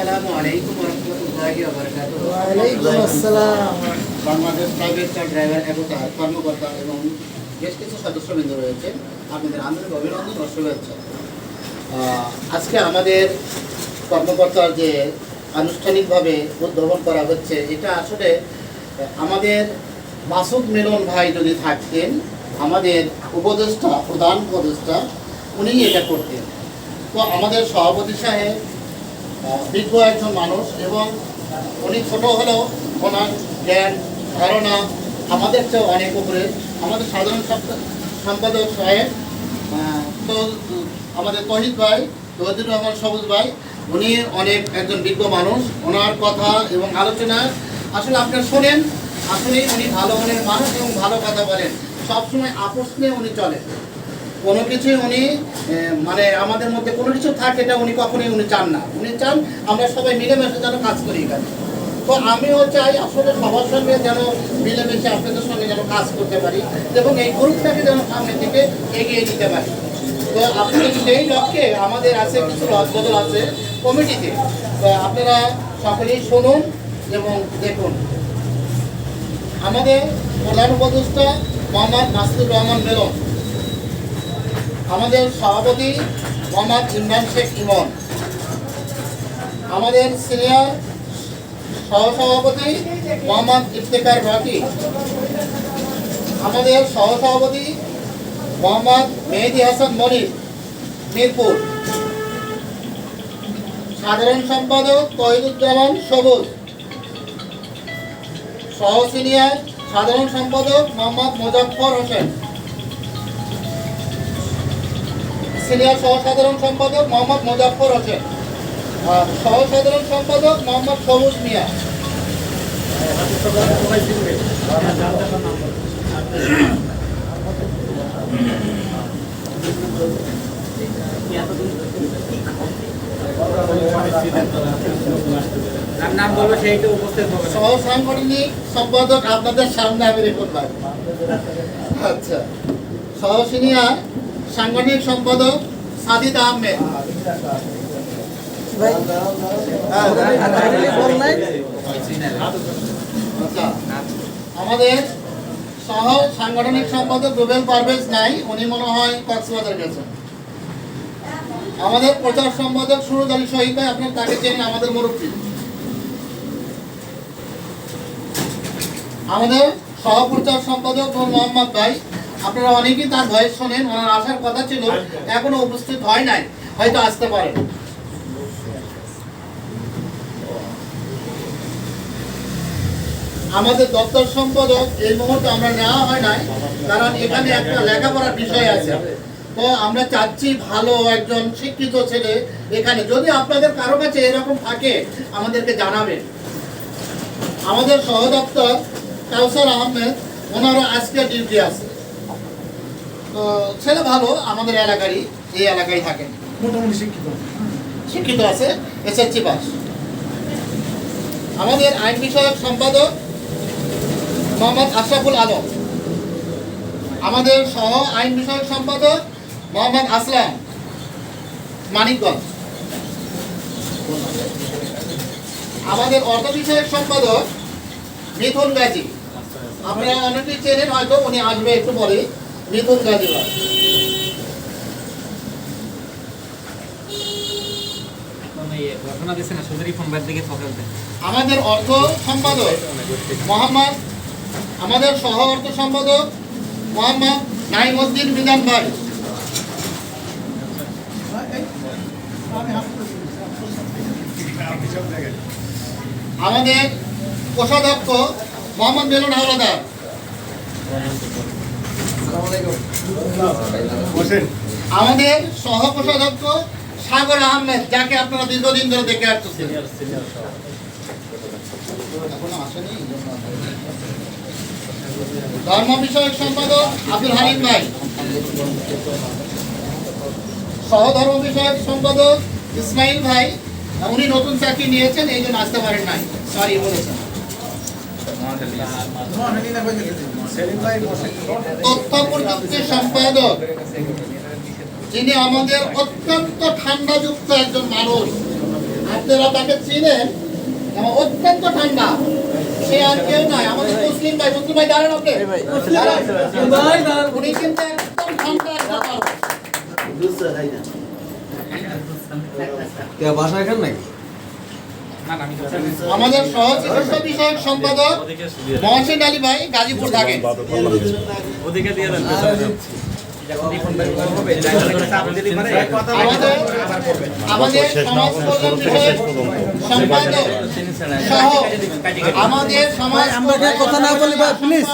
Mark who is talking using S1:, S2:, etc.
S1: আসসালামু আলাইকুম রহমতুল্লাহি ওয়া বারাকাতুহু
S2: ওয়ালাইকুম আসসালাম।
S1: বাংলাদেশ প্রাইভেট কার ড্রাইভার একতা কর্মকর্তা এবং বেশ কিছু সদস্যবৃন্দ রয়েছে। আপনাদের আন্তরিক অভিনন্দন ও শুভেচ্ছা। আজকে আমাদের কর্মকর্তার যে আনুষ্ঠানিকভাবে উদ্ভাবন করা হচ্ছে এটা আসলে আমাদের মাসুদ মিলন ভাই যদি থাকতেন আমাদের উপদেষ্টা প্রধান উপদেষ্টা উনি এটা করতেন। তো আমাদের সভাপতি সাহেব বিজ্ঞ একজন মানুষ এবং উনি ছোট হলেও ওনার জ্ঞান, ধারণা আমাদের চেয়ে অনেক উপরে। আমাদের সাধারণ সম্পাদক সাহেব তো, আমাদের তহিদ ভাই, তহিদুর রহমান সবুজ ভাই, উনি অনেক একজন বিজ্ঞ মানুষ। ওনার কথা এবং আলোচনা, আসলে আপনারা শোনেন আসলে উনি ভালো মনের মানুষ এবং ভালো কথা বলেন। সবসময় আপোষ নিয়ে উনি চলেন। কোনো কিছুই উনি মানে আমাদের মধ্যে কোনো কিছু থাকে এটা উনি কখনোই উনি চান না। উনি চান আমরা সবাই মিলেমিশে যেন কাজ করি এখানে। তো আমিও চাই আসলে সবার সঙ্গে যেন মিলেমিশে আপনাদের সঙ্গে যেন কাজ করতে পারি এবং এই গ্রুপটাকে যেন সামনে দিকে এগিয়ে নিতে পারি। তো আপনাদের সেই লক্ষ্যে আমাদের আছে কিছু রদবদল আছে কমিটিতে। তো আপনারা সকলেই শুনুন এবং দেখুন। আমাদের প্রধান উপদেষ্টা মোহাম্মদ মাসুদুর রহমান মেলন আমাদের সভাপতি মোহাম্মদ ইমরান শেখ ইমন, আমাদের সিনিয়র সহসভাপতি মোহাম্মদ ইফতেকার বাকি আমাদের সহসভাপতি মোহাম্মদ মেহেদি হাসান মনির, মিরপুর। সাধারণ সম্পাদক তহিদুজ্জামান সবুজ সহ সিনিয়র সাধারণ সম্পাদক মোহাম্মদ মোজাফফর হোসেন। সিনিয়র সহসাধারণ সম্পাদক মোহাম্মদ মোজাফফর হোসেন আর সহ সাধারণ সম্পাদক মোহাম্মদ সবুজ মিয়া। সম্পাদক আপনাদের সামনে আমি রেকর্ড আচ্ছা সহ সিনিয়র সাংগঠনিক সম্পাদক সাদিদ আহমেদ। আচ্ছা আমাদের সহ সাংগঠনিক সম্পাদক রুবেল পারভেজ নাই উনি মনে হয় কক্সবাজার গেছেন। আমাদের প্রচার সম্পাদক সুরজ আলী শহীদ ভাই আপনার তাকে চেনেন আমাদের মুরব্বী। আমাদের সহপ্রচার সম্পাদক মোহাম্মদ ভাই আপনারা অনেকেই তার ভয়েস শোনেন ওনার আসার কথা ছিল এখনও উপস্থিত হয় নাই হয়তো আসতে পারেন। আমাদের দপ্তর সম্পাদক এই মুহূর্তে আমরা নেওয়া হয় নাই কারণ এখানে একটা লেখাপড়ার বিষয় আছে। তো আমরা চাচ্ছি ভালো একজন শিক্ষিত ছেলে এখানে। যদি আপনাদের কারও কাছে এরকম থাকে আমাদেরকে জানাবেন। আমাদের সহদপ্তর কাউসার আহমেদ ওনারও আজকে ডিউটি আছে। তো ছেলে ভালো আমাদের এলাকারই এই এলাকায় থাকেন।
S2: মোটামুটি শিক্ষিত।
S1: শিক্ষিত আছে এসএসসি পাস। আমাদের আইন বিষয়ক সম্পাদক মোহাম্মদ আশরাফুল আলম। আমাদের সহ আইন বিষয়ক সম্পাদক মোহাম্মদ আসলাম মানিকগঞ্জ। আমাদের অর্থ বিষয়ক সম্পাদক মিথুন গাজী আপনারা অনেকেই চেনেন হয়তো উনি আসবে একটু পরে মিথুন গাজী ভাই
S3: ঘটনা দিচ্ছে না সুন্দরী ফোন বাদ দিকে ফোকাস দেয়
S1: আমাদের অর্থ সম্পাদক মোহাম্মদ আমাদের সহ অর্থ সম্পাদক মোহাম্মদ নাইমুদ্দিন বিধান ভাই। আমাদের কোষাধ্যক্ষ মোহাম্মদ বেলুন হাওলাদার। আমাদের সহ কোষাধ্যক্ষ সাগর আহমেদ যাকে আপনারা দীর্ঘদিন ধরে দেখে আসছেন। ধর্ম বিষয়ক সম্পাদক আব্দুল হালিম ভাই। সহধর্ম বিষয়ক সম্পাদক ইসমাইল ভাই উনি নতুন চাকরি নিয়েছেন এই জন্য আসতে পারেন নাই। সরি বলেছেন। সম্পাদক যিনি আমাদের অত্যন্ত ঠান্ডাযুক্ত একজন মানুষ। আপনারা তাকে চিনেন? অত্যন্ত ঠান্ডা। সে আর কেউ নয় আমাদের মুসলিম ভাই। মুসলিম ভাই দাঁড়ান আপনি। উনি কিন্তু একদম ঠান্ডা একটা মানুষ।
S4: বাসায় খান নাকি?
S1: আমাদের সহ চিকিৎসা বিষয়ক সম্পাদক মহসিন আলী ভাই গাজীপুর থাকেন
S3: ওদিকে দিয়ে দেন পারে
S1: আমাদের আমাদের সমাজ কল্যাণ বিষয়ক সম্পাদক সহ আমাদের সমাজ
S4: আমরা কথা না বলি
S1: প্লিজ